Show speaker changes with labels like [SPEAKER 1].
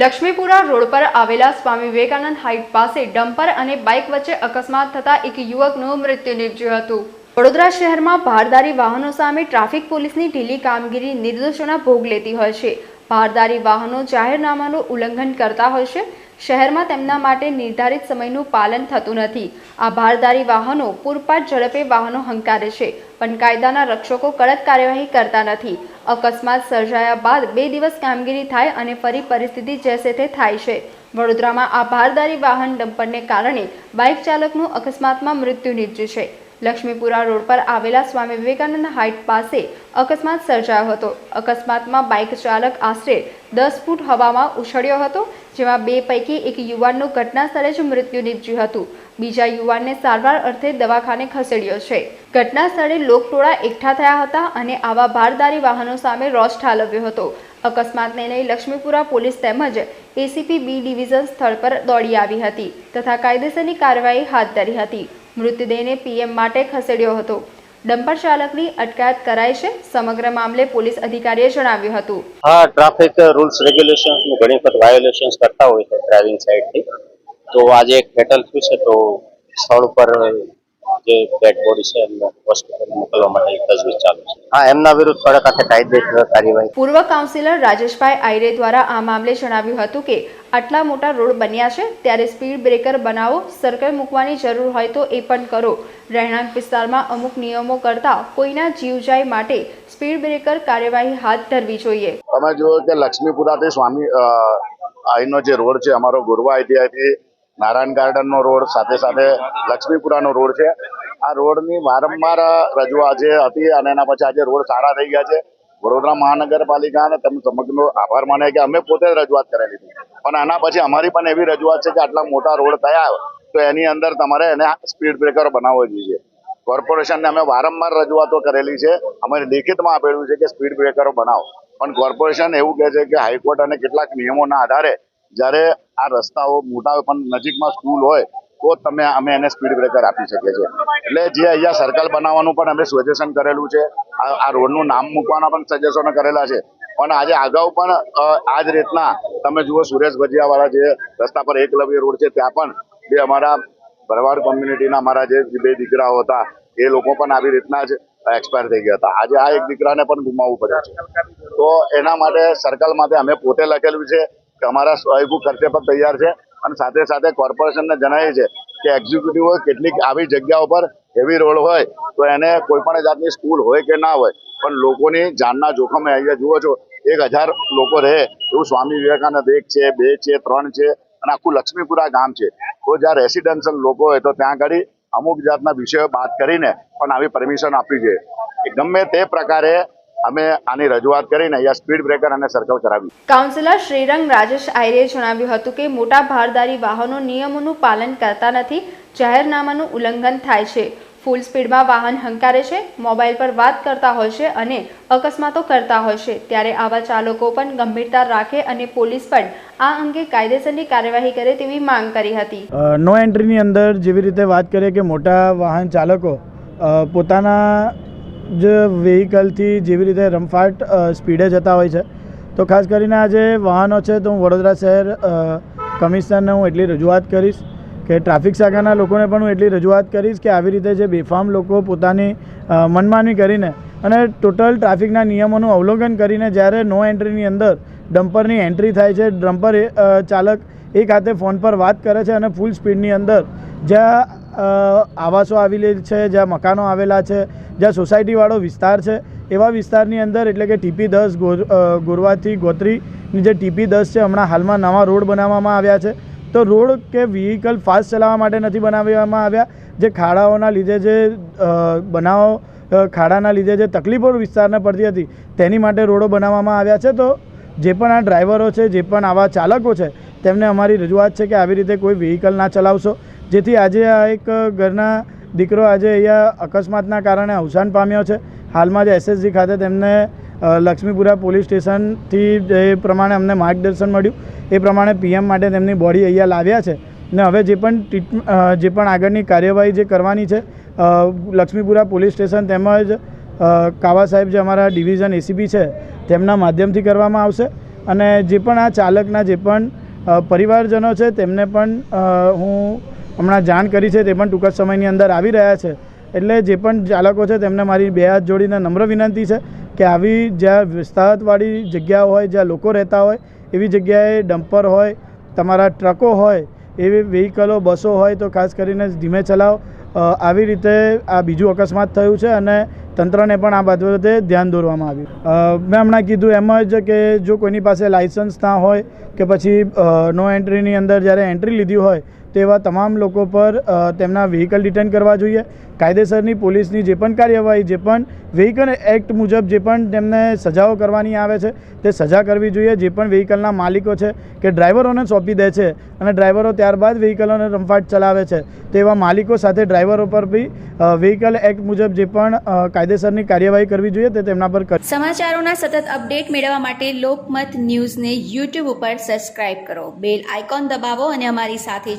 [SPEAKER 1] Laxmipura road પર આવેલા Swami Vivekanand height પાસે ડમ્પર અને બાઇક વચ્ચે અકસ્માત થતા એક યુવકનું મૃત્યુ નિપજ્યું હતું. વડોદરા શહેરમાં ભારદારી વાહનો સામે ટ્રાફિક પોલીસની ઢીલી કામગીરી નિર્દોષોના ભોગ લેતી હોય છે. ભારદારી વાહનો જાહેરનામાનું ઉલ્લંઘન કરતા હોય છે. શહેરમાં તેમના માટે નિર્ધારિત સમયનું પાલન થતું નથી. આ ભારદારી વાહનો પૂરપાટ ઝડપે વાહનો હંકારે છે. પણ કાયદાના રક્ષકો કડક કાર્યવાહી કરતા નથી. અકસ્માત સર્જાયા બાદ બે દિવસ કામગીરી થાય અને ફરી પરિસ્થિતિ જેસે તે થાય છે. વડોદરામાં આ ભારદારી વાહન ડમ્પરને કારણે બાઇક ચાલકનું અકસ્માતમાં મૃત્યુ નીપજ્યું છે. લક્ષ્મીપુરા રોડ પર આવેલા સ્વામી વિવેકાનંદ હાઇટ પાસે અકસ્માત સર્જાયો હતો. અકસ્માતમાં બાઇક ચાલક આશરે દસ ફૂટ હવામાં ઉછળ્યો હતો, જેમાં બે પૈકી એક યુવાનનું ઘટના સ્થળે જ મૃત્યુ નીપજ્યું હતું. બીજા યુવાનને સારવાર અર્થે દવાખાને ખસેડ્યો છે. ઘટના સ્થળે લોકટોળા એકઠા થયા હતા અને આવા ભારદારી વાહનો સામે રોષ ઠાલવ્યો હતો. અકસ્માતને લઈ લક્ષ્મીપુરા પોલીસ તેમજ એસીપી બી ડિવિઝન સ્થળ પર દોડી આવી હતી તથા કાયદેસરની કાર્યવાહી હાથ ધરી હતી. મૃતદેહને પીએમ માટે ખસેડ્યો હતો. ડમ્પર ચાલકની અટકાયત કરાઈ છે, સમગ્ર મામલે પોલીસ અધિકારીએ જણાવ્યું હતું.
[SPEAKER 2] હા, ટ્રાફિક રૂલ્સ, રેગ્યુલેશન્સનું ઘણી વાયોલેશન્સ કરતા હોય છે ડ્રાઇવિંગ સાઈડથી તો આજે એક ફેટલ થયું છે તો સ્થળ ઉપર જે ડેડ બોડી છે એમને હોસ્પિટલ મોકલવા માટે તજવીજ ચાલુ છે. હા એમના વિરુદ્ધ કડક હાથે કાયદેસર કાર્યવાહી.
[SPEAKER 1] પૂર્વ કાઉન્સિલર રાજેશભાઈ આયરે દ્વારા આ મામલે જણાવ્યું હતું કે આટલા મોટા રોડ બન્યા છે ત્યારે સ્પીડ બ્રેકર બનાવો સર્કલ મૂકવાની જરૂર હોય તો એ પણ કરો. રહેણાંક વિસ્તારમાં અમુક નિયમો કરતા કોઈના જીવ જાય માટે સ્પીડ બ્રેકર કાર્યવાહી હાથ ધરવી જોઈએ.
[SPEAKER 3] તમે જુઓ કે લક્ષ્મીપુરાથી સ્વામી આઈનો જે રોડ છે અમારો ગુરવા આઈટીઆઈથી નારાયણ ગાર્ડનનો રોડ, સાથે સાથે લક્ષ્મીપુરાનો રોડ છે. આ રોડની વારંવાર રજૂઆત હતી અને એના પછી આજે રોડ સારા થઈ ગયા છે. વડોદરા મહાનગરપાલિકાને તમે સમગ્રનો આભાર માને કે અમે પોતે રજૂઆત કરેલી હતી. પણ આના પછી અમારી પણ એવી રજૂઆત છે કે આટલા મોટા રોડ થયા તો એની અંદર તમારે એને સ્પીડ બ્રેકર બનાવવો જોઈએ. કોર્પોરેશનને અમે વારંવાર રજૂઆતો કરેલી છે. અમારે લેખિતમાં આપેલું છે કે સ્પીડ બ્રેકરો બનાવો. પણ કોર્પોરેશન એવું કહે છે કે હાઈકોર્ટ અને કેટલાક નિયમોના આધારે જ્યારે આ રસ્તાઓ મોટા પણ નજીકમાં સ્કૂલ હોય, તો તમે અમે એને સ્પીડ બ્રેકર આપી શકીએ છીએ. એટલે જે અહીંયા સર્કલ બનાવવાનું પણ અમે સજેશન કરેલું છે. આ રોડનું નામ મૂકવાના પણ સજેશનો કરેલા છે. પણ આજે અગાઉ પણ આ જ રીતના તમે જુઓ સુરેશ ભજીયાવાળા જે રસ્તા પર એકલવ્ય રોડ છે, ત્યાં પણ જે અમારા ભરવાડ કોમ્યુનિટીના અમારા જે બે દીકરાઓ હતા, એ લોકો પણ આવી રીતના જ એક્સપાયર થઈ ગયા હતા. આજે આ એક દીકરાને પણ ગુમાવવું પડ્યું છે. તો એના માટે સર્કલ માટે અમે પોતે લખેલું છે. અમારા સહયોગ ખર્ચે પણ તૈયાર છે અને સાથે સાથે કોર્પોરેશનને જણાવીએ છે કે એક્ઝિક્યુટિવ કેટલીક આવી જગ્યાઓ પર હેવી રોડ હોય, તો એને કોઈ પણ જાતની સ્કૂલ હોય કે ના હોય, પણ લોકોની જાનના જોખમે અહીંયા જુઓ છો, એક હજાર લોકો રહે, એવું સ્વામી વિવેકાનંદ એક છે, બે છે, ત્રણ છે, અને આખું લક્ષ્મીપુરા ગામ છે. તો જ્યાં રેસિડેન્શિયલ લોકો હોય, તો ત્યાં આગળ અમુક જાતના વિષયો બાદ કરીને પણ આવી પરમિશન આપવી જોઈએ. ગમે તે પ્રકારે અમે આની રજૂઆત કરીને અહીંયા સ્પીડ બ્રેકર અને સર્કલ કરાવી
[SPEAKER 1] કાઉન્સિલર શ્રીરંગ રાજેશ આયરે જણાવ્યું હતું કે મોટા ભારદારી વાહનો નિયમોનું પાલન કરતા નથી જાહેરનામાનું ઉલ્લંઘન થાય છે. ફૂલ સ્પીડમાં વાહન હંકારે છે મોબાઈલ પર વાત કરતા હોય છે અને અકસ્માતો કરતા હોય છે. ત્યારે આવા ચાલકો પણ ગંભીરતા રાખે અને પોલીસ પણ આ અંગે કાયદેસરની કાર્યવાહી કરે તેવી માંગ કરી હતી.
[SPEAKER 4] નો એન્ટ્રીની અંદર જેવી રીતે વાત કરીએ કે મોટા વાહન ચાલકો પોતાના જ વ્હીકલથી જેવી રીતે રમફાટ સ્પીડે જતા હોય છે. તો ખાસ કરીને આ જે વાહનો છે, તો હું વડોદરા શહેર કમિશનરને હું એટલી રજૂઆત કરીશ કે ટ્રાફિક શાખાના લોકોને પણ હું એટલી રજૂઆત કરીશ કે આવી રીતે જે બેફામ લોકો પોતાની મનમાની કરીને અને ટોટલ ટ્રાફિકના નિયમોનું અવલોકન કરીને જ્યારે નો એન્ટ્રીની અંદર ડમ્પરની એન્ટ્રી થાય છે ડમ્પર ચાલક એક હાથે ફોન પર વાત કરે છે અને ફૂલ સ્પીડની અંદર જ્યાં આવાસો આવેલી છે, જ્યાં મકાનો આવેલા છે, જ્યાં સોસાયટીવાળો વિસ્તાર છે, એવા વિસ્તારની અંદર એટલે કે ટીપી દસ ગોરવાથી ગોત્રીની જે ટીપી દસ છે, હમણાં હાલમાં નવા રોડ બનાવવામાં આવ્યા છે. તો રોડ કે વ્હીકલ ફાસ્ટ ચલાવવા માટે નથી બનાવવામાં આવ્યા. જે ખાડાઓના લીધે જે બનાવો ખાડાના લીધે જે તકલીફો વિસ્તારને પડતી હતી, તેની માટે રોડો બનાવવામાં આવ્યા છે. તો જે પણ આ ડ્રાઈવરો છે, જે પણ આવા ચાલકો છે, તેમને અમારી રજૂઆત છે કે આવી રીતે કોઈ વ્હીકલ ના ચલાવશો. જેથી આજે આ એક ઘરના દીકરો આજે અહીંયા અકસ્માતના કારણે અવસાન પામ્યો છે. હાલમાં જ એસએસજી ખાતે તેમને લક્ષ્મીપુરા પોલીસ સ્ટેશનથી જે પ્રમાણે અમને માર્ગદર્શન મળ્યું. એ પ્રમાણે પીએમ માટે તેમની બોડી અહીંયા લાવ્યા છે. ને હવે જે પણ ટ્રીટ જે પણ આગળની કાર્યવાહી જે કરવાની છે લક્ષ્મીપુરા પોલીસ સ્ટેશન તેમજ કાવા સાહેબ જે અમારા ડિવિઝન એસીબી છે, તેમના માધ્યમથી કરવામાં આવશે. અને જે પણ આ ચાલકના જે પણ પરિવારજનો છે, તેમને પણ હું હમણાં જાણ કરી છે તે પણ ટૂંક સમયની અંદર આવી રહ્યા છે. એટલે જે પણ ચાલકો છે તેમને મારી બે હાથ જોડીને નમ્ર વિનંતી છે કે આવી જ્યાં વિસ્તારતવાળી જગ્યાઓ હોય, જ્યાં લોકો રહેતા હોય, એવી જગ્યાએ ડમ્પર હોય, તમારા ટ્રકો હોય, એવી વ્હીકલો, બસો હોય તો ખાસ કરીને ધીમે ચલાવો. આવી રીતે આ બીજું અકસ્માત થયું છે અને તંત્રને પણ આ બાબતે ધ્યાન દોરવામાં આવ્યું. મેં હમણાં કીધું એમ જ કે જો કોઈની પાસે લાઇસન્સ ના હોય કે પછી નો એન્ટ્રીની અંદર જ્યારે એન્ટ્રી લીધી હોય તો એવા તમામ લોકો પર તેમના વ્હીકલ ડિટેન કરવા જોઈએ. કાયદેસરની પોલીસની જે પણ કાર્યવાહી, જે પણ વ્હીકલ એક્ટ મુજબ જે પણ તેમને સજાઓ કરવાની આવે છે, તે સજા કરવી જોઈએ. જે પણ વ્હીકલના માલિકો છે કે ડ્રાઈવરોને સોંપી દે છે અને ડ્રાઈવરો ત્યારબાદ વ્હીકલોને રમફાટ ચલાવે છે, તેવા માલિકો સાથે ડ્રાઈવરો પર બી વ્હીકલ એક્ટ મુજબ જે પણ કાયદેસરની કાર્યવાહી કરવી જોઈએ, તે તેમના પર
[SPEAKER 5] સમાચારોના સતત અપડેટ મેળવવા માટે લોકમત ન્યૂઝને યુટ્યુબ ઉપર સબસ્ક્રાઇબ કરો. બેલ આઇકોન દબાવો અને અમારી સાથે